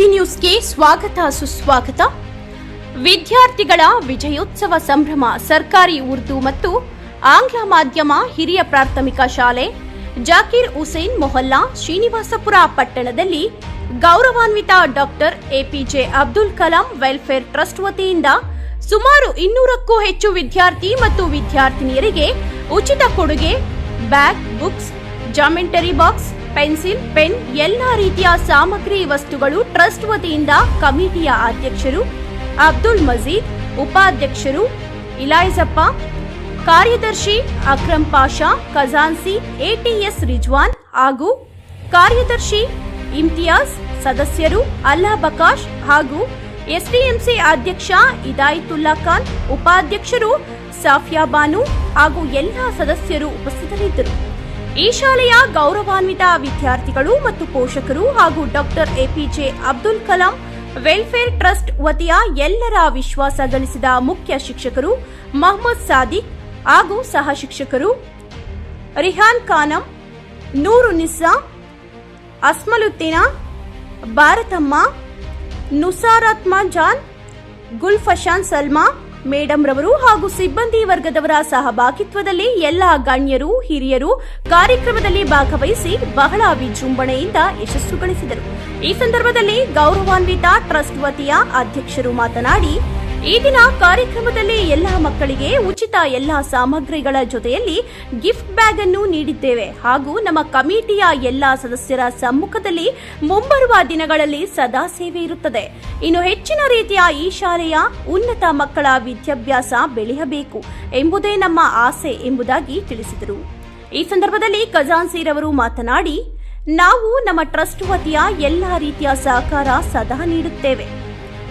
ಜನಸಮೃದ್ಧಿ ನ್ಯೂಸ್ಗೆ ಸ್ವಾಗತ, ಸುಸ್ವಾಗತ. ವಿದ್ಯಾರ್ಥಿಗಳ ವಿಜಯೋತ್ಸವ ಸಂಭ್ರಮ ಸರ್ಕಾರಿ ಉರ್ದು ಮತ್ತು ಆಂಗ್ಲ ಮಾಧ್ಯಮ ಹಿರಿಯ ಪ್ರಾಥಮಿಕ ಶಾಲೆ, ಜಾಕೀರ್ ಹುಸೇನ್ ಮೊಹಲ್ಲಾ ಶ್ರೀನಿವಾಸಪುರ ಪಟ್ಟಣದಲ್ಲಿ ಗೌರವಾನ್ವಿತ doctor APJ Abdul Kalam welfare trust ವತಿಯಿಂದ ಸುಮಾರು ಇನ್ನೂರಕ್ಕೂ ಹೆಚ್ಚು ವಿದ್ಯಾರ್ಥಿ ಮತ್ತು ವಿದ್ಯಾರ್ಥಿನಿಯರಿಗೆ ಉಚಿತ ಕೊಡುಗೆ, bag, books, geometry box pencil, pen, ಎಲ್ಲಾ ರೀತಿಯ ಸಾಮಗ್ರಿ ವಸ್ತುಗಳು ಟ್ರಸ್ಟ್ ವತಿಯಿಂದ ಕಮಿಟಿಯ ಅಧ್ಯಕ್ಷರು ಅಬ್ದುಲ್ ಮಜೀದ್, ಉಪಾಧ್ಯಕ್ಷರು ಇಲಾಯ್ಸಪ್ಪ ಕಾರ್ಯದರ್ಶಿ ಅಕ್ರಮ್ ಪಾಷಾ, ಖಜಾನ್ಸಿ, ಎಟಿಎಸ್ ರಿಜ್ವಾನ್ ಹಾಗೂ ಕಾರ್ಯದರ್ಶಿ ಇಮ್ತಿಯಾಜ್, ಸದಸ್ಯರು ಅಲ್ಲಾ ಬಕಾಶ್ ಹಾಗೂ ಎಸ್ಡಿಎಂಸಿ ಅಧ್ಯಕ್ಷ ಇದಾಯಿತುಲ್ಲಾ ಖಾನ್, ಉಪಾಧ್ಯಕ್ಷರು ಸಾಫಿಯಾ ಬಾನು ಹಾಗೂ ಎಲ್ಲಾ ಸದಸ್ಯರು ಉಪಸ್ಥಿತರಿದ್ದರು. ಈ ಶಾಲೆಯ ಗೌರವಾನ್ವಿತ ವಿದ್ಯಾರ್ಥಿಗಳು ಮತ್ತು ಪೋಷಕರು ಹಾಗೂ doctor APJ Abdul Kalam, welfare trust ವತಿಯ ಎಲ್ಲರ ವಿಶ್ವಾಸ ಗಳಿಸಿದ ಮುಖ್ಯ ಶಿಕ್ಷಕರು ಮಹಮ್ಮದ್ ಸಾದಿಕ್ ಹಾಗೂ ಸಹ ಶಿಕ್ಷಕರು ರಿಹಾನ್ ಖಾನಂ, ನೂರು ನಿಸ್ಸಾ, ಅಸ್ಮಲುದ್ದೀನ, ಭಾರತಮ್ಮ, ನುಸಾರತ್ಮ ಜಾನ್, ಗುಲ್ಫಶಾನ್ ಸಲ್ಮಾ ಮೇಡಂ ರವರು ಹಾಗೂ ಸಿಬ್ಬಂದಿ ವರ್ಗದವರ ಸಹಭಾಗಿತ್ವದಲ್ಲಿ ಎಲ್ಲ ಗಣ್ಯರು, ಹಿರಿಯರು ಕಾರ್ಯಕ್ರಮದಲ್ಲಿ ಭಾಗವಹಿಸಿ ಬಹಳ ವಿಜೃಂಭಣೆಯಿಂದ ಯಶಸ್ಸು ಗಳಿಸಿದರು. ಈ ಸಂದರ್ಭದಲ್ಲಿ ಗೌರವಾನ್ವಿತ ಟ್ರಸ್ಟ್ ವತಿಯ ಅಧ್ಯಕ್ಷರು ಮಾತನಾಡಿ ಈ ದಿನ ಕಾರ್ಯಕ್ರಮದಲ್ಲಿ ಎಲ್ಲ ಮಕ್ಕಳಿಗೆ ಉಚಿತ ಎಲ್ಲ ಸಾಮಗ್ರಿಗಳ ಜೊತೆಯಲ್ಲಿ ಗಿಫ್ಟ್ ಬ್ಯಾಗ್ ಅನ್ನು ನೀಡಿದ್ದೇವೆ. ಹಾಗೂ ನಮ್ಮ ಕಮಿಟಿಯ ಎಲ್ಲ ಸದಸ್ಯರ ಸಮ್ಮುಖದಲ್ಲಿ ಮುಂಬರುವ ದಿನಗಳಲ್ಲಿ ಸದಾ ಸೇವೆ ಇರುತ್ತದೆ. ಇನ್ನು ಹೆಚ್ಚಿನ ರೀತಿಯ ಈ ಶಾಲೆಯ ಉನ್ನತ ಮಕ್ಕಳ ವಿದ್ಯಾಭ್ಯಾಸ ಬೆಳೆಯಬೇಕು ಎಂಬುದೇ ನಮ್ಮ ಆಸೆ ಎಂಬುದಾಗಿ ತಿಳಿಸಿದರು. ಈ ಸಂದರ್ಭದಲ್ಲಿ ಖಜಾನ್ಸಿರವರು ಮಾತನಾಡಿ, ನಾವು ನಮ್ಮ ಟ್ರಸ್ಟ್ ವತಿಯ ಎಲ್ಲಾ ರೀತಿಯ ಸಹಕಾರ ಸದಾ ನೀಡುತ್ತೇವೆ.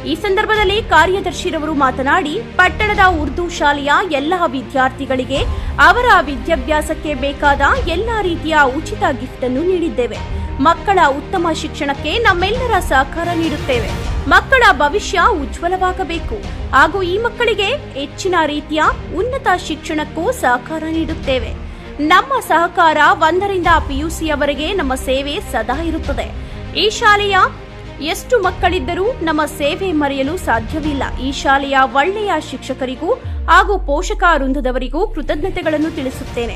ಈ ಸಂದರ್ಭದಲ್ಲಿ ಕಾರ್ಯದರ್ಶಿರವರು ಮಾತನಾಡಿ, ಪಟ್ಟಣದ ಉರ್ದು ಶಾಲೆಯ ಎಲ್ಲ ವಿದ್ಯಾರ್ಥಿಗಳಿಗೆ ಅವರ ವಿದ್ಯಾಭ್ಯಾಸಕ್ಕೆ ಬೇಕಾದ ಎಲ್ಲ ರೀತಿಯ ಉಚಿತ ಗಿಫ್ಟ್ ಅನ್ನು ನೀಡಿದ್ದೇವೆ. ಮಕ್ಕಳ ಉತ್ತಮ ಶಿಕ್ಷಣಕ್ಕೆ ನಮ್ಮೆಲ್ಲರ ಸಹಕಾರ ನೀಡುತ್ತೇವೆ. ಮಕ್ಕಳ ಭವಿಷ್ಯ ಉಜ್ವಲವಾಗಬೇಕು. ಹಾಗೂ ಈ ಮಕ್ಕಳಿಗೆ ಹೆಚ್ಚಿನ ರೀತಿಯ ಉನ್ನತ ಶಿಕ್ಷಣಕ್ಕೂ ಸಹಕಾರ ನೀಡುತ್ತೇವೆ. ನಮ್ಮ ಸಹಕಾರ ಒಂದರಿಂದ ಪಿಯುಸಿಯವರೆಗೆ ನಮ್ಮ ಸೇವೆ ಸದಾ ಇರುತ್ತದೆ. ಈ ಶಾಲೆಯ ಎಷ್ಟು ಮಕ್ಕಳಿದ್ದರೂ ನಮ್ಮ ಸೇವೆ ಮರೆಯಲು ಸಾಧ್ಯವಿಲ್ಲ. ಈ ಶಾಲೆಯ ಒಳ್ಳೆಯ ಶಿಕ್ಷಕರಿಗೂ ಹಾಗೂ ಪೋಷಕ ಕೃತಜ್ಞತೆಗಳನ್ನು ತಿಳಿಸುತ್ತೇನೆ.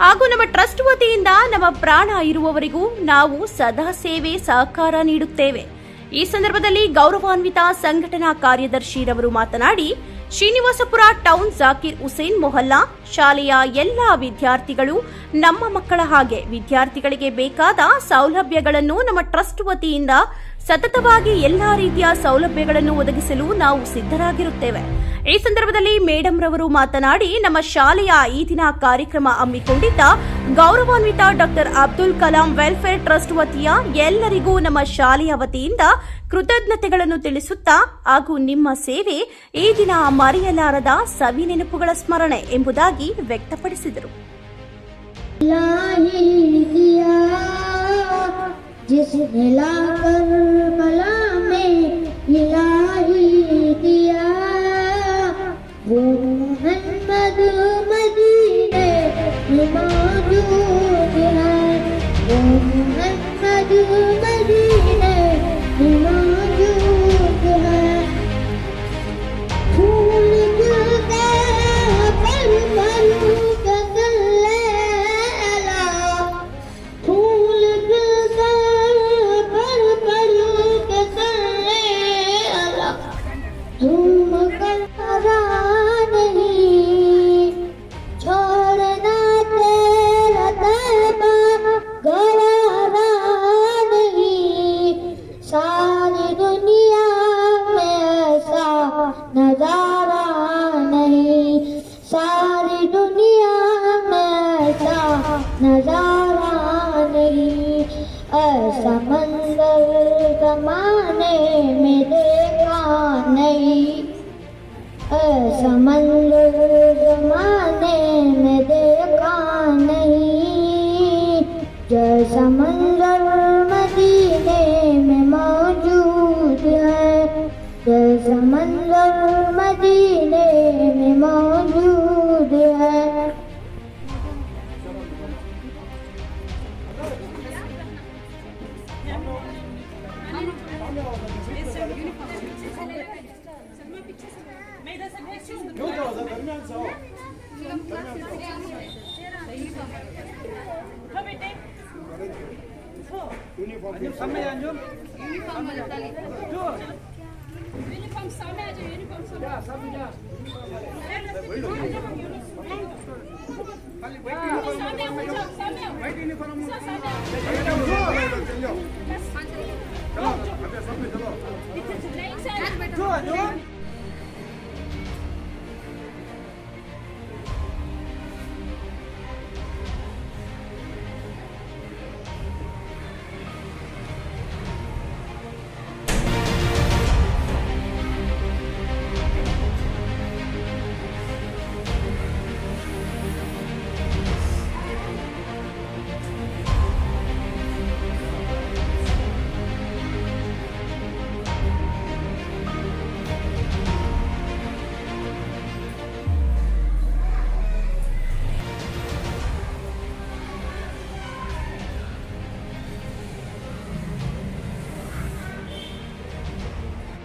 ಹಾಗೂ ನಮ್ಮ ಟ್ರಸ್ಟ್ ವತಿಯಿಂದ ನಮ್ಮ ಪ್ರಾಣ ಇರುವವರಿಗೂ ನಾವು ಸದಾ ಸೇವೆ ಸಹಕಾರ ನೀಡುತ್ತೇವೆ. ಈ ಸಂದರ್ಭದಲ್ಲಿ ಗೌರವಾನ್ವಿತ ಸಂಘಟನಾ ಕಾರ್ಯದರ್ಶಿರವರು ಮಾತನಾಡಿ, ಶ್ರೀನಿವಾಸಪುರ ಟೌನ್ ಜಾಕೀರ್ ಹುಸೇನ್ ಮೊಹಲ್ಲಾ ಶಾಲೆಯ ಎಲ್ಲ ವಿದ್ಯಾರ್ಥಿಗಳು ನಮ್ಮ ಮಕ್ಕಳ ಹಾಗೆ ವಿದ್ಯಾರ್ಥಿಗಳಿಗೆ ಬೇಕಾದ ಸೌಲಭ್ಯಗಳನ್ನು ನಮ್ಮ ಟ್ರಸ್ಟ್ ವತಿಯಿಂದ ಸತತವಾಗಿ ಎಲ್ಲಾ ರೀತಿಯ ಸೌಲಭ್ಯಗಳನ್ನು ಒದಗಿಸಲು ನಾವು ಸಿದ್ಧರಾಗಿರುತ್ತೇವೆ. ಈ ಸಂದರ್ಭದಲ್ಲಿ ಮೇಡಂ ರವರು ಮಾತನಾಡಿ, ನಮ್ಮ ಶಾಲೆಯ ಈ ದಿನ ಕಾರ್ಯಕ್ರಮ ಹಮ್ಮಿಕೊಂಡಿದ್ದ ಗೌರವಾನ್ವಿತ doctor Abdul Kalam welfare trust ವತಿಯ ಎಲ್ಲರಿಗೂ ನಮ್ಮ ಶಾಲೆಯ ವತಿಯಿಂದ ಕೃತಜ್ಞತೆಗಳನ್ನು ತಿಳಿಸುತ್ತಾ ಹಾಗೂ ನಿಮ್ಮ ಸೇವೆ ಈ ದಿನ ಮರೆಯಲಾರದ ಸವಿ ನೆನಪುಗಳ ಸ್ಮರಣೆ ಎಂಬುದಾಗಿ ವ್ಯಕ್ತಪಡಿಸಿದರು. इलाही दिया जिसने लाकर में Amen.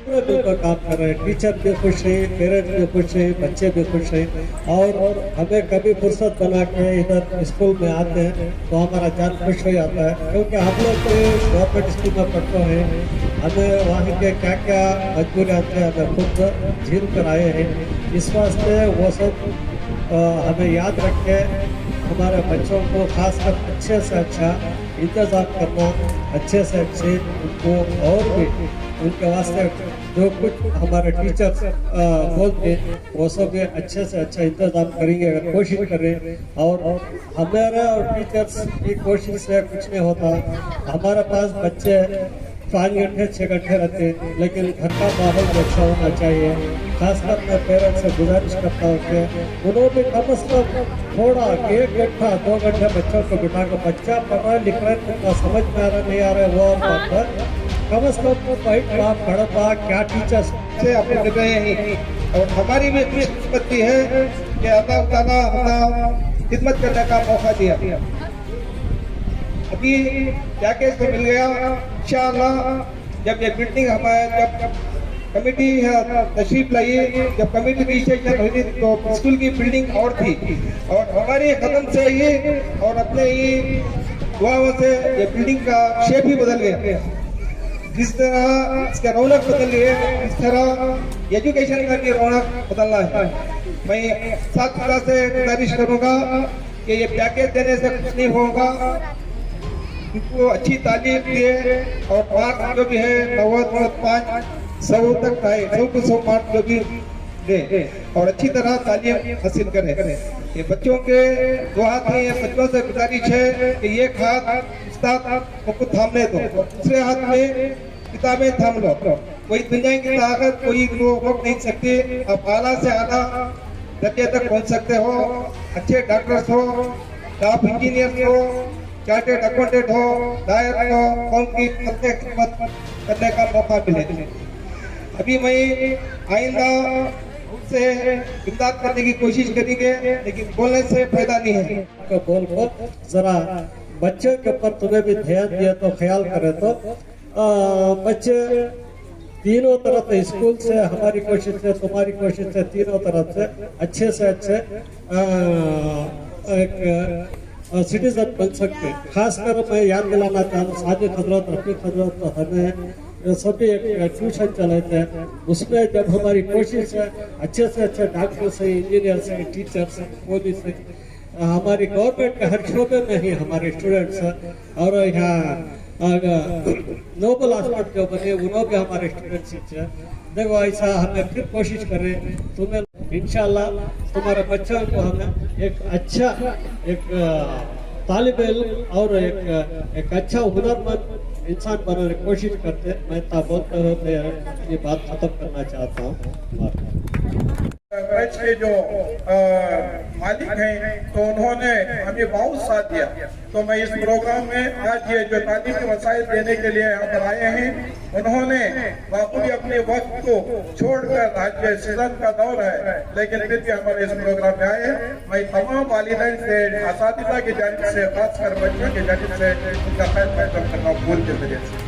पूरा दिल का काम कर रहे हैं, टीचर भी खुश हैं, पेरेंट्स भी खुश हैं, बच्चे भी खुश हैं। और हमें कभी फुर्सत बना के इधर स्कूल में आते हैं तो हमारा जान खुश हो जाता है। क्योंकि हम लोग तो गवर्नमेंट स्कूल में पढ़ते हैं, हमें वहाँ के क्या क्या मजबूरी आते हैं, हमें खुद झील कर आए हैं। इस वास्ते वो सब हमें याद रख के हमारे बच्चों को खासकर अच्छे से अच्छा इंतज़ाम करना, अच्छे से अच्छे उनको और भी उनके वास्ते जो कुछ हमारे टीचर्स बोलते, वो सब अच्छे से अच्छा इंतज़ाम करेंगे, अगर कोशिश करें। और हमारे और टीचर्स की कोशिश से कुछ नहीं होता। हमारे पास बच्चे पाँच घंटे छः घंटे रहते लेकिन घर का माहौल भी अच्छा होना चाहिए। खासकर मैं पेरेंट्स से गुजारिश करता हूँ कि उन्होंने भी कम से कम थोड़ा एक घंटा दो घंटे बच्चों को बिठा कर बच्चा पढ़ रहा है लिख समझ में आ रहा नहीं आ रहा है, वो बात है बा पढ़ बा क्या टीचर्स से अपने कर हैं? और हमारी भी खुशकिस्मती है कि अल्लाह ताला हमें खिदमत करने का मौका दिया। अभी जाके इसको मिल गया? इंशाअल्लाह, जब ये बिल्डिंग हमारे, जब कमेटी तशरीफ़ लाई, जब कमेटी रजिस्ट्रेशन हुई थी तो स्कूल की बिल्डिंग और थी। और हमारे कदम से ये, और अपने ये दुआओं से ये बिल्डिंग का शेप ही बदल गया। जिस तरह इसका रौनक बदल रही है, इस तरह एजुकेशन का भी रौनक बदलना है। मैं साथ से गुजारिश करूँगा कि ये पैकेज देने से कुछ नहीं होगा। उनको अच्छी तालीम दिए और मार्क्स जो भी है नव्वद पाँच सौ तक आए सौ सौ मार्क्स जो भी दे और अच्छी तरह तालीम हासिल करें। ये बच्चों के दो हाथ में ये बच्चों से गुजारिश है कि ये हाथ उस्ताद को थामने दो। दूसरे हाथ में किताबें थाम लो। कोई दुनिया की ताकत, कोई रोक नहीं सकती। आप आला से आला दर्जे तक पहुँच सकते हो। अच्छे डॉक्टर्स हो टॉप इंजीनियर्स हो चार्टेड अकाउंटेंट हो लायर हो, कौन की करने का मौका मिले। अभी मैं आइंदा से इमदाद करने की कोशिश करेंगे लेकिन बोलने से फ़ायदा नहीं है। को बोल कर जरा बच्चों के ऊपर तुम्हें भी ध्यान दिया तो ख्याल करे तो। आ, बच्चे तीनों तरफ़ से स्कूल से हमारी कोशिश है तुम्हारी कोशिश है तीनों तरफ़ से अच्छे से अच्छे आ, एक सिटीजन बन सकते। खासकर मैं याद दिलाना चाहूँ साजिद हज़रत रफीक हज़रत तो हमें सभी एक ट्यूशन चलाते हैं, उसमें जब हमारी कोशिश है, अच्छे से अच्छे डॉक्टर से, इंजीनियर से, टीचर से, पुलिस से, हमारी गवर्नमेंट के हर शोबे में ही हमारे स्टूडेंट्स हैं, और यहाँ नोबल हॉस्पिटल जो बने उन्होंने भी हमारे स्टूडेंट्स हैं देखो, ऐसा हमें फिर कोशिश करें, तुम्हें, इंशाल्लाह, तुम्हारे बच्चों को हमें एक अच्छा एक तालिब इल्म और एक एक अच्छा हुनरमंद इंसान बनाने की कोशिश करते हैं। मैं ताबोत ये बात खत्म करना चाहता हूँ। बैच के जो अ, मालिक हैं तो उन्होंने हमें बहुत साथ दिया। तो मैं इस प्रोग्राम में आज ये जो तालीमी वसाइल देने के लिए यहाँ पर आए हैं उन्होंने बापूरी अपने वक्त को छोड़कर आज ये सीज़न का दौर है लेकिन फिर भी हमारे इस प्रोग्राम में आए मैं तमाम वालिदैन से इस की जानब से खासकर बच्चों की जानब से उनका खैर करना भूल के ज़रिए से।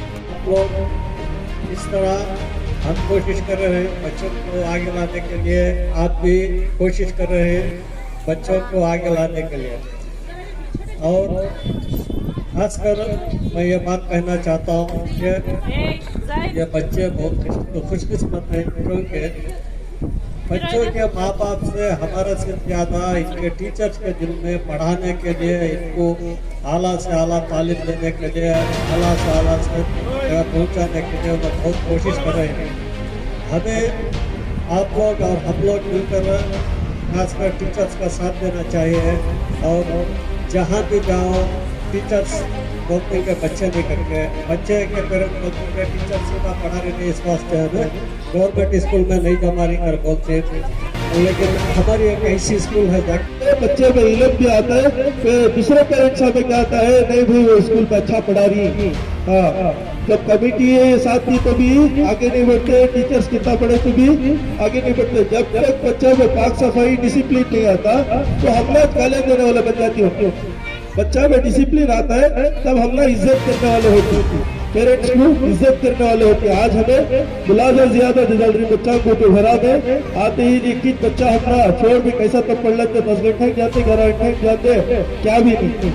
इस तरह हम कोशिश कर रहे हैं बच्चों को आगे लाने के लिए। आप भी कोशिश कर रहे हैं बच्चों को आगे लाने के लिए। और खासकर मैं ये बात कहना चाहता हूँ कि ये बच्चे बहुत खुश- खुशकिस्मत हैं, क्योंकि बच्चों के माँ बाप से हमारे से ज़्यादा इनके टीचर्स के दिल में पढ़ाने के लिए, इनको आला से आला तालीम देने के लिए, आला से आला से पहुँचाने के लिए वो बहुत कोशिश कर रहे हैं। हमें आप लोग और हम लोग मिलकर खासकर टीचर्स का साथ देना चाहिए और जहाँ भी जाओ टीचर्स बोलते कि बच्चे नहीं करके बच्चे के कि टीचर सीधा पढ़ा रहे नहीं इस वास्ते हमें गवर्नमेंट स्कूल में नहीं जमा रही कर बोलते। लेकिन हमारी एक ऐसी स्कूल है बच्चे में इलम भी आता है कि दूसरे पेरेंट्स हमें क्या आता है, नहीं भाई, वो स्कूल में अच्छा पढ़ा रही है हाँ जब कमेटी है, साथ थी तो भी, आगे नहीं बढ़ते टीचर्स कितना पढ़े तो भी, आगे नहीं बढ़ते। जब तक बच्चों में पाक सफ़ाई डिसिप्लिन नहीं आता तो हम लोग गालियाँ देने वाले बन जाती बच्चा में डिसिप्लिन आता है, तब हम ना इज़्ज़त करने वाले होते हैं। पेरेंट्स को इज़्ज़त करने वाले होते आज हमें मुलाजर ज़्यादा रिज़ल्ट बच्चा को तो भरा दे। आते ही नहीं कि बच्चा हमारा छोड़ भी कैसा तब पढ़ लेते दस घंटे जाते ग्यारह घंटे जाते क्या भी नहीं।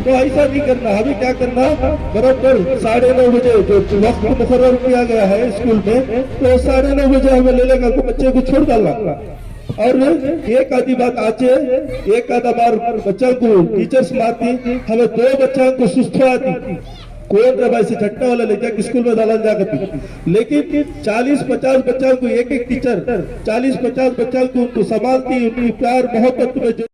तो ऐसा नहीं करना। हमें क्या करना? बराबर साढ़े नौ बजे जो वक्त मुकर्र किया गया है स्कूल में तो साढ़े नौ बजे हमें ले लेगा तो बच्चे को छोड़ डालना। और एक आधी बात आज एक आधा बार बच्चा को टीचर्स मारती हमें दो बच्चा को सुस्त आती कौन रहा ऐसे झट्टा वाला ले स्कूल में डाला करती लेकिन 40 50 बच्चा को एक एक टीचर 40 50 बच्चा को उनको संभालती उनकी प्यार मोहब्बत में जो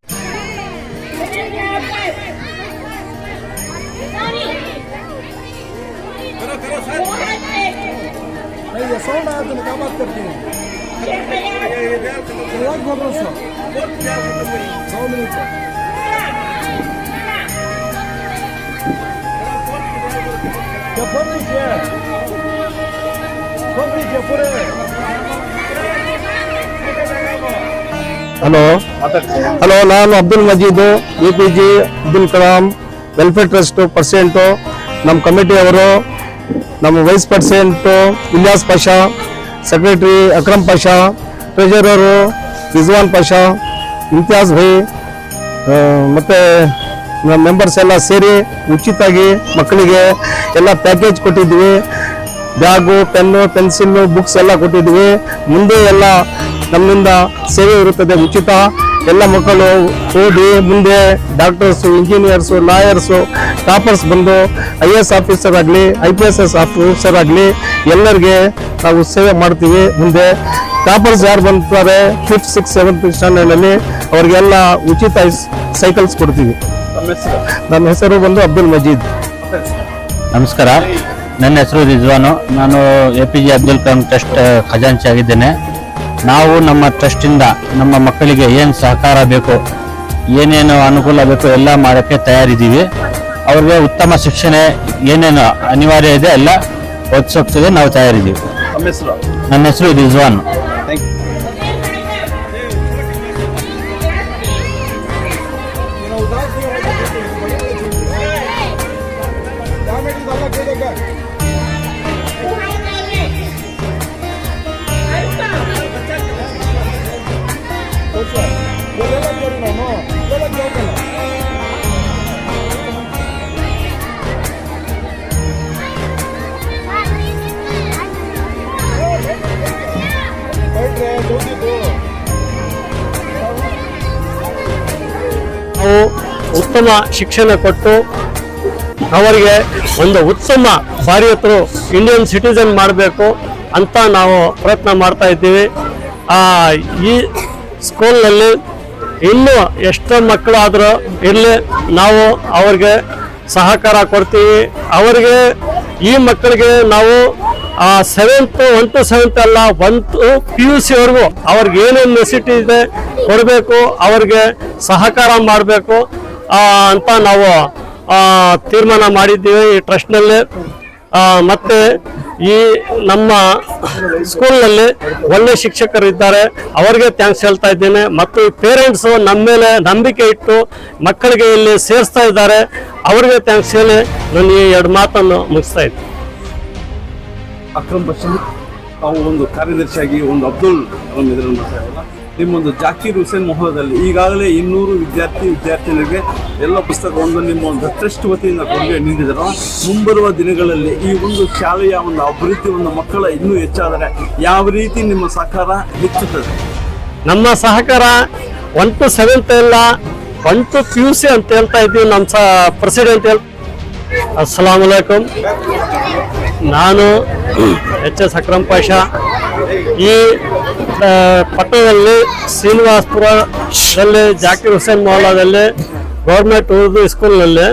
ಹಲೋ ಹಲೋ ನಾನು Abdul Majeed A P J Abdul Kalam welfare trust percent ನಮ್ಮ ಕಮಿಟಿಯವರು ನಮ್ಮ vice president Ilyas Pasha secretary Akram Pasha treasurer Rizwan Pasha, Imtiaz ಭೈ ಮತ್ತೆ ನಮ್ಮ ಮೆಂಬರ್ಸ್ ಎಲ್ಲ ಸೇರಿ ಉಚಿತಾಗಿ ಮಕ್ಕಳಿಗೆ ಎಲ್ಲ ಪ್ಯಾಕೇಜ್ ಕೊಟ್ಟಿದ್ವಿ. ಬ್ಯಾಗು, ಪೆನ್ನು ಪೆನ್ಸಿಲ್ಲು ಬುಕ್ಸ್ ಎಲ್ಲ ಕೊಟ್ಟಿದ್ವಿ. ಮುಂದೆ ಎಲ್ಲ ನಮ್ಮಿಂದ ಸೇವೆ ಇರುತ್ತದೆ ಉಚಿತ. ಎಲ್ಲ ಮಕ್ಕಳು ಓದಿ ಮುಂದೆ ಡಾಕ್ಟರ್ಸು ಇಂಜಿನಿಯರ್ಸು ಲಾಯರ್ಸು ಟಾಪರ್ಸ್ ಬಂದು ಐ ಎಸ್ ಆಫೀಸರ್ ಆಗಲಿ I P S S officer ಆಗಲಿ ಎಲ್ಲರಿಗೆ ನಾವು ಸೇವೆ ಮಾಡ್ತೀವಿ ಮುಂದೆ. ಟಾಪರ್ಸ್ ಯಾರು ಬಂತಾರೆ ಫಿಫ್ತ್ ಸಿಕ್ಸ್ ಸೆವೆಂತ್ ಸ್ಟ್ಯಾಂಡರ್ಡಲ್ಲಿ ಅವರಿಗೆಲ್ಲ ಉಚಿತ ಸೈಕಲ್ಸ್ ಕೊಡ್ತೀವಿ. ನನ್ನ ಹೆಸರು ಬಂದು ಅಬ್ದುಲ್ ಮಜೀದ್. ನಮಸ್ಕಾರ. ನನ್ನ ಹೆಸರು ರಿಜ್ವಾನು. ನಾನು A P J Abdul Kalam trust ಖಜಾಂಚಿ ಆಗಿದ್ದೇನೆ. ನಾವು ನಮ್ಮ ಟ್ರಸ್ಟಿಂದ ನಮ್ಮ ಮಕ್ಕಳಿಗೆ ಏನು ಸಹಕಾರ ಬೇಕು ಏನೇನು ಅನುಕೂಲ ಬೇಕು ಎಲ್ಲ ಮಾಡೋಕ್ಕೆ ತಯಾರಿದ್ದೀವಿ. ಅವ್ರಿಗೆ ಉತ್ತಮ ಶಿಕ್ಷಣ ಏನೇನು ಅನಿವಾರ್ಯ ಇದೆ ಎಲ್ಲ ಒದಗಿಸೋಕ್ಕೆ ನಾವು ತಯಾರಿದ್ದೀವಿ. ನನ್ನ ಹೆಸರು ರಿಜ್ವಾನ್. ಉತ್ತಮ ಶಿಕ್ಷಣ ಕೊಟ್ಟು ಅವರಿಗೆ ಒಂದು ಉತ್ತಮ ಭಾರತೀಯರು ಇಂಡಿಯನ್ ಸಿಟಿಸನ್ ಮಾಡಬೇಕು ಅಂತ ನಾವು ಪ್ರಯತ್ನ ಮಾಡ್ತಾ ಇದ್ದೀವಿ. ಈ ಸ್ಕೂಲ್ನಲ್ಲಿ ಇನ್ನೂ ಎಷ್ಟೋ ಮಕ್ಕಳಾದರೂ ಇರಲಿ, ನಾವು ಅವ್ರಿಗೆ ಸಹಕಾರ ಕೊಡ್ತೀವಿ. ಅವರಿಗೆ ಈ ಮಕ್ಕಳಿಗೆ ನಾವು ಸೆವೆಂತ್ ಒನ್ ಟು ಸೆವೆಂತ್ ಅಲ್ಲ ಒನ್ ಟು ಪಿ ಯು ಸಿವರೆಗೂ ಅವ್ರಿಗೆ ಏನೇನು ನೆಸಿಟಿ ಇದೆ ಕೊಡಬೇಕು, ಅವ್ರಿಗೆ ಸಹಕಾರ ಮಾಡಬೇಕು. ಅಂತ ನಾವು ತೀರ್ಮಾನ ಮಾಡಿದ್ದೀವಿ ಈ ಟ್ರಸ್ಟ್ನಲ್ಲಿ. ಮತ್ತು ಈ ನಮ್ಮ ಸ್ಕೂಲ್ನಲ್ಲಿ ಒಳ್ಳೆ ಶಿಕ್ಷಕರಿದ್ದಾರೆ. ಅವರಿಗೆ ಥ್ಯಾಂಕ್ಸ್ ಹೇಳ್ತಾ ಇದ್ದೇನೆ. ಮತ್ತು ಪೇರೆಂಟ್ಸು ನಮ್ಮ ಮೇಲೆ ನಂಬಿಕೆ ಇಟ್ಟು ಮಕ್ಕಳಿಗೆ ಇಲ್ಲಿ ಸೇರಿಸ್ತಾ ಇದ್ದಾರೆ. ಅವರಿಗೆ ಥ್ಯಾಂಕ್ಸ್ ಹೇಳಿ ನಾನು ಈ ಎರಡು ಮಾತನ್ನು ಮುಗಿಸ್ತಾ ಇದ್ದೀನಿ ಅಕ್ರಮ್ ಬಸ್ ತಾವು ಒಂದು ಕಾರ್ಯದರ್ಶಿಯಾಗಿ ಒಂದು ಅಬ್ದುಲ್ ಇದರಲ್ಲಿ ಮಾಡ್ತಾ ನಿಮ್ಮೊಂದು ಜಾಕೀರ್ ಹುಸೇನ್ ಮೊಹಲ್ಲದಲ್ಲಿ ಈಗಾಗಲೇ ಇನ್ನೂರು ವಿದ್ಯಾರ್ಥಿ ವಿದ್ಯಾರ್ಥಿನಿಗೆ ಎಲ್ಲ ಪುಸ್ತಕವನ್ನು ನಿಮ್ಮ ಒಂದು ಟ್ರಸ್ಟ್ ವತಿಯಿಂದ ಕೊಡುಗೆ ನೀಡಿದರು. ಮುಂಬರುವ ದಿನಗಳಲ್ಲಿ ಈ ಒಂದು ಶಾಲೆಯ ಒಂದು ಅಭಿವೃದ್ಧಿ ಒಂದು ಮಕ್ಕಳ ಇನ್ನೂ ಹೆಚ್ಚಾದರೆ ಯಾವ ರೀತಿ ನಿಮ್ಮ ಸಹಕಾರ ಹೆಚ್ಚುತ್ತದೆ? ನಮ್ಮ ಸಹಕಾರ ಒನ್ ಟು ಸೆವೆಂತ್ ಎಲ್ಲ one to P U C ಅಂತ ಹೇಳ್ತಾ ಇದ್ದೀವಿ, ನಮ್ಮ ಸ ಪ್ರೆಸಿಡೆಂಟ್ ಹೇಳ್ ಅಸ್ಸಲಾಂ ಅಲೈಕುಂ ನಾನು ಎಚ್ ಎಸ್ ಅಕ್ರಮ್ ಪಾಷಾ ಈ ಪಟ್ಟಣದಲ್ಲಿ ಶ್ರೀನಿವಾಸ್ಪುರದಲ್ಲಿ ಜಾಕಿರ್ ಹುಸೇನ್ ಮೊಹಲ್ಲಾದಲ್ಲಿ ಗೌರ್ಮೆಂಟ್ ಉರ್ದು ಸ್ಕೂಲ್ನಲ್ಲಿ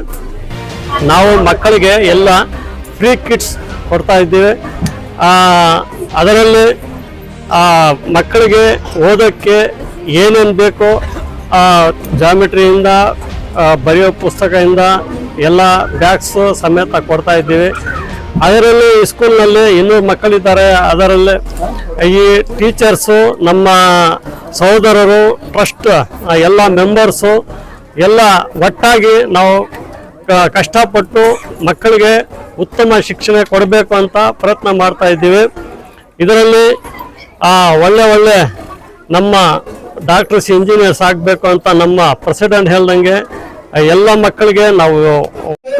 ನಾವು ಮಕ್ಕಳಿಗೆ ಎಲ್ಲ ಫ್ರೀ ಕಿಟ್ಸ್ ಕೊಡ್ತಾ ಇದ್ದೀವಿ. ಅದರಲ್ಲಿ ಮಕ್ಕಳಿಗೆ ಓದೋಕ್ಕೆ ಏನೇನು ಬೇಕೋ ಜಾಮಿಟ್ರಿಯಿಂದ ಬರೆಯೋ ಪುಸ್ತಕದಿಂದ ಎಲ್ಲ ಬ್ಯಾಗ್ಸು ಸಮೇತ ಕೊಡ್ತಾ ಇದ್ದೀವಿ. ಅದರಲ್ಲಿ ಸ್ಕೂಲ್ನಲ್ಲಿ ಇನ್ನೂ ಮಕ್ಕಳಿದ್ದಾರೆ. ಅದರಲ್ಲಿ ಈ ಟೀಚರ್ಸು ನಮ್ಮ ಸಹೋದರರು ಟ್ರಸ್ಟ್ ಎಲ್ಲ ಮೆಂಬರ್ಸು ಎಲ್ಲ ಒಟ್ಟಾಗಿ ನಾವು ಕಷ್ಟಪಟ್ಟು ಮಕ್ಕಳಿಗೆ ಉತ್ತಮ ಶಿಕ್ಷಣ ಕೊಡಬೇಕು ಅಂತ ಪ್ರಯತ್ನ ಮಾಡ್ತಾ ಇದ್ದೀವಿ. ಇದರಲ್ಲಿ ಒಳ್ಳೆ ಒಳ್ಳೆ ನಮ್ಮ ಡಾಕ್ಟರ್ಸ್ ಇಂಜಿನಿಯರ್ಸ್ ಆಗಬೇಕು ಅಂತ ನಮ್ಮ ಪ್ರೆಸಿಡೆಂಟ್ ಹೇಳ್ದಂಗೆ ಎಲ್ಲ ಮಕ್ಕಳಿಗೆ ನಾವು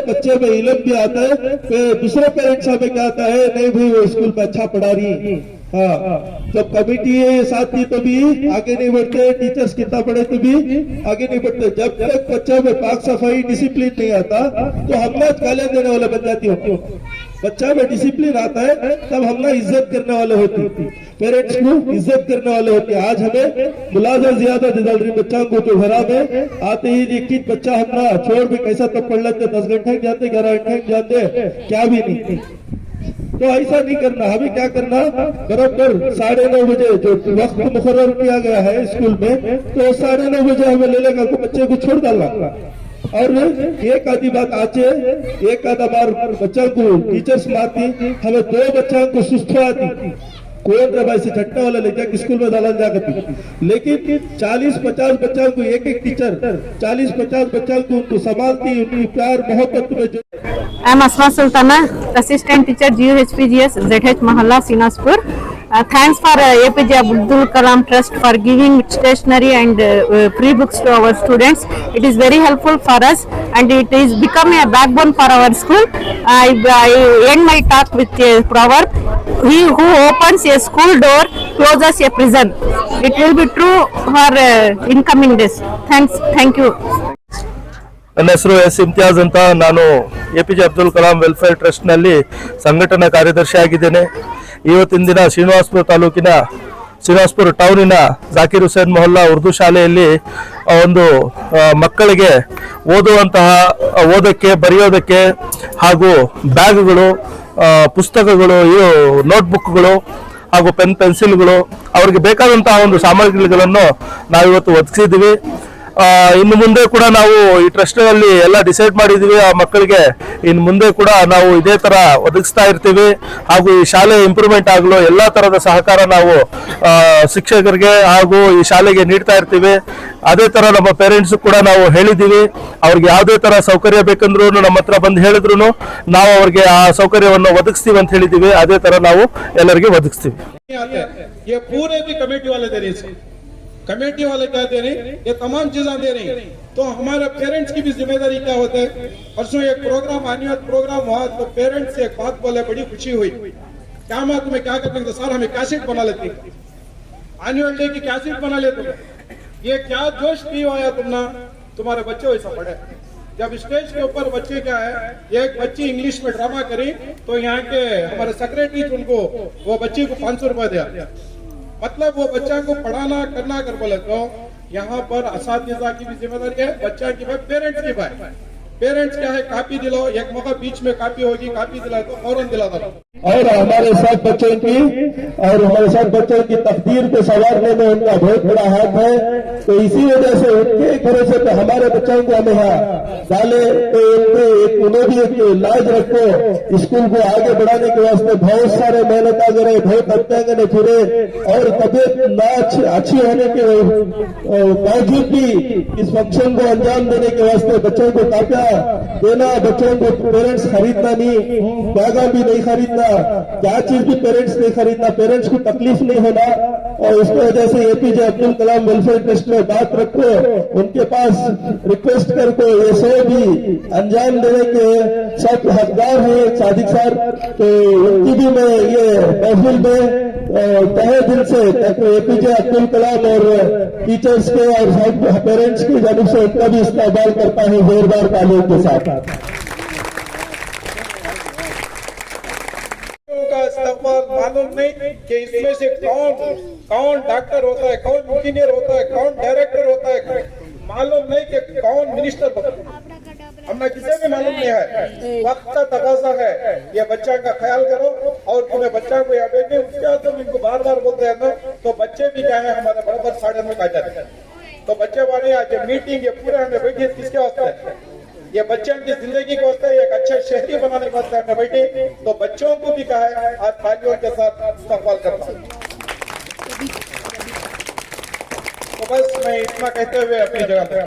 बच्चे में इलम भी आता है फिर दूसरे पेरेंट्स हमें क्या आता है नहीं भाई वो स्कूल में अच्छा पढ़ा रही है हाँ जब कमेटी है साथ थी तो भी आगे नहीं बढ़ते टीचर्स कितना पढ़े तो भी आगे नहीं बढ़ते जब तक बच्चों में पाक सफाई डिसिप्लिन नहीं आता तो हम ना गालियां देने वाले बन जाती हो बच्चा में डिसिप्लिन आता है, तब हम ना इज़्ज़त करने वाले होते पेरेंट्स को इज़्ज़त करने वाले होते आज हमें मुलाजा ज़्यादा निकल रही बच्चा को तो घरा में आते ही ही बच्चा हम ना छोड़ भी कैसा तब पढ़ लेते दस घंटे जाते ग्यारह घंटे जाते क्या भी नहीं। तो ऐसा नहीं करना। हमें क्या करना? बराबर साढ़े नौ बजे जो वक्त मुकर किया गया है स्कूल में तो साढ़े नौ बजे हमें ले लेगा को बच्चे को छोड़ डालना। और एक आधी बात आचे एक आधा बार बच्चा को टीचर्स मारती हमें दो बच्चा को सुस्त आती कौन रबाई से झट्टा वाला ले जाके स्कूल में डाला जाकर लेकिन 40 50 बच्चों को एक एक टीचर 40 50 बच्चों को उनको संभालती उनकी प्यार मोहब्बत में जो I am Asma Sultana, Assistant Teacher GUHPGS ZH Mahalla Sinaspur. Uh, thanks for uh, thanks for A P J Abdul Kalam trust for giving stationery and free books to our students it is very helpful for us and it is become a backbone for our school I end my talk with proverb he who opens a school door closes a prison it will be true for incoming days thanks thank you ನನ್ನ ಹೆಸರು S. Imtiaz ಅಂತ. ನಾನು A P J Abdul Kalam welfare ಟ್ರಸ್ಟ್ನಲ್ಲಿ ಸಂಘಟನಾ ಕಾರ್ಯದರ್ಶಿ ಆಗಿದ್ದೇನೆ. ಇವತ್ತಿನ ದಿನ ಶ್ರೀನಿವಾಸಪುರ ತಾಲೂಕಿನ, ಶ್ರೀನಿವಾಸಪುರ ಟೌನಿನ ಜಾಕೀರ್ ಹುಸೇನ್ ಮೊಹಲ್ಲಾ ಉರ್ದು ಶಾಲೆಯಲ್ಲಿ ಒಂದು ಮಕ್ಕಳಿಗೆ ಓದುವಂತಹ ಓದಕ್ಕೆ, ಬರೆಯೋದಕ್ಕೆ ಹಾಗೂ ಬ್ಯಾಗ್ಗಳು ಪುಸ್ತಕಗಳು, ಇವು ನೋಟ್ಬುಕ್ಗಳು ಹಾಗೂ ಪೆನ್, ಪೆನ್ಸಿಲ್ಗಳು, ಅವ್ರಿಗೆ ಬೇಕಾದಂತಹ ಒಂದು ಸಾಮಗ್ರಿಗಳನ್ನು ನಾವಿವತ್ತು ಒದಗಿಸಿದ್ದೀವಿ. ಇನ್ನು ಮುಂದೆ ಕೂಡ ನಾವು ಈ ಟ್ರಸ್ಟ್ ಅಲ್ಲಿ ಎಲ್ಲ ಡಿಸೈಡ್ ಮಾಡಿದೀವಿ ಆ ಮಕ್ಕಳಿಗೆ. ಇನ್ನು ಮುಂದೆ ಕೂಡ ನಾವು ಇದೇ ತರ ಒದಗಿಸ್ತಾ ಇರ್ತೀವಿ. ಹಾಗೂ ಈ ಶಾಲೆ ಇಂಪ್ರೂವ್ಮೆಂಟ್ ಆಗಲು ಎಲ್ಲ ತರದ ಸಹಕಾರ ನಾವು ಶಿಕ್ಷಕರಿಗೆ ಹಾಗೂ ಈ ಶಾಲೆಗೆ ನೀಡ್ತಾ ಇರ್ತೀವಿ. ಅದೇ ತರ ನಮ್ಮ ಪೇರೆಂಟ್ಸ್ ಕೂಡ ನಾವು ಹೇಳಿದ್ದೀವಿ ಅವ್ರಿಗೆ ಯಾವುದೇ ತರ ಸೌಕರ್ಯ ಬೇಕಂದ್ರೂ ನಮ್ಮ ಹತ್ರ ಬಂದು ಹೇಳಿದ್ರು ನಾವು ಅವ್ರಿಗೆ ಆ ಸೌಕರ್ಯವನ್ನು ಒದಗಿಸ್ತೀವಿ ಅಂತ ಹೇಳಿದ್ದೀವಿ ಅದೇ ತರ ನಾವು ಎಲ್ಲರಿಗೆ ಒದಗಿಸ್ತೀವಿ. कमेटी वाले क्या दे रहे हैं, ये तमाम चीज़ें दे रही हैं। तो हमारे पेरेंट्स की भी ज़िम्मेदारी क्या होता है? परसों एक प्रोग्राम आनियत प्रोग्राम हुआ तो पेरेंट्स से एक बात बोले, बड़ी खुशी हुई। क्या मैं तुम्हें क्या करते तो सर, हमें कैसेट बना लेती एनुअल डे की कैसेट बना लेते। ये क्या जोश पी आया तुमने? तुम्हारे बच्चे वैसा पढ़े। जब स्टेज के ऊपर बच्चे क्या है एक बच्ची इंग्लिश में ड्रामा करी तो यहाँ के हमारे सेक्रेटरी उनको, वो बच्ची को पाँच सौ रुपया दिया। मतलब वो बच्चा को पढ़ाना, करना, अगर बोले तो यहाँ पर असाध्यता की भी ज़िम्मेदारी है, बच्चा की भाई पेरेंट्स की भाई पेरेंट्स क्या है कापी दिलाओ एक मौका बीच में कापी होगी कापी दिला तो फ़ौरन दिला दो। और हमारे साथ बच्चों की और हमारे साथ बच्चों की तकदीर को संवारने में उनका बहुत बड़ा हाथ है। तो इसी वजह से उनके भरोसे पे हमारे बच्चों को हमें यहाँ डाले तो उनको एक उन्हें भी एक लाज रखो स्कूल को आगे बढ़ाने के वास्ते बहुत सारे मेहनत करे बहुत हत्यागने फिरे और तबियत ना अच्छी, होने के बावजूद भी इस फ़ंक्शन को अंजाम देने के वास्ते बच्चों को काफिया देना, बच्चों को पेरेंट्स खरीदना नहीं। बैगा भी नहीं खरीदना, क्या चीज़ भी पेरेंट्स नहीं खरीदना पेरेंट्स को तकलीफ़ नहीं होना। और उसकी वजह से APJ Abdul Kalam welfare trust में बात रखो, उनके पास रिक्वेस्ट करके, ये सो भी अंजाम देने के सब हकदार है, सादिक सर। तो उनकी भी मैं ये महफिल में तहे दिल से एपीजे अब्दुल कलाम और टीचर्स के और पेरेंट्स की जानब से उनका भी इस्तेमाल करता है जोरदार तालीम के साथ मालूम नहीं कि इसमें से कौन कौन डॉक्टर होता है कौन इंजीनियर होता है कौन डायरेक्टर होता है मालूम नहीं कि कौन मिनिस्टर होता हमें किसी भी मालूम नहीं है। वक्त का तकाजा है। ये बच्चा का ख्याल करो और तुम्हें बच्चा को यहाँ भेजे उसके बाद तुम इनको बार बार बोलते हैं ना तो बच्चे भी क्या है हमारे बराबर साढ़े में आ जाते हैं। तो बच्चे वाले आज मीटिंग ये पूरे हमें बैठी है, किसके वास्ते? ये बच्चों की ज़िंदगी को एक अच्छे शहरी बनाने को हमने बैठे तो बच्चों को भी कहा है, आज तालियों के साथ इस्तेमाल करता हूँ। तो बस मैं इतना कहते हुए अपनी जगह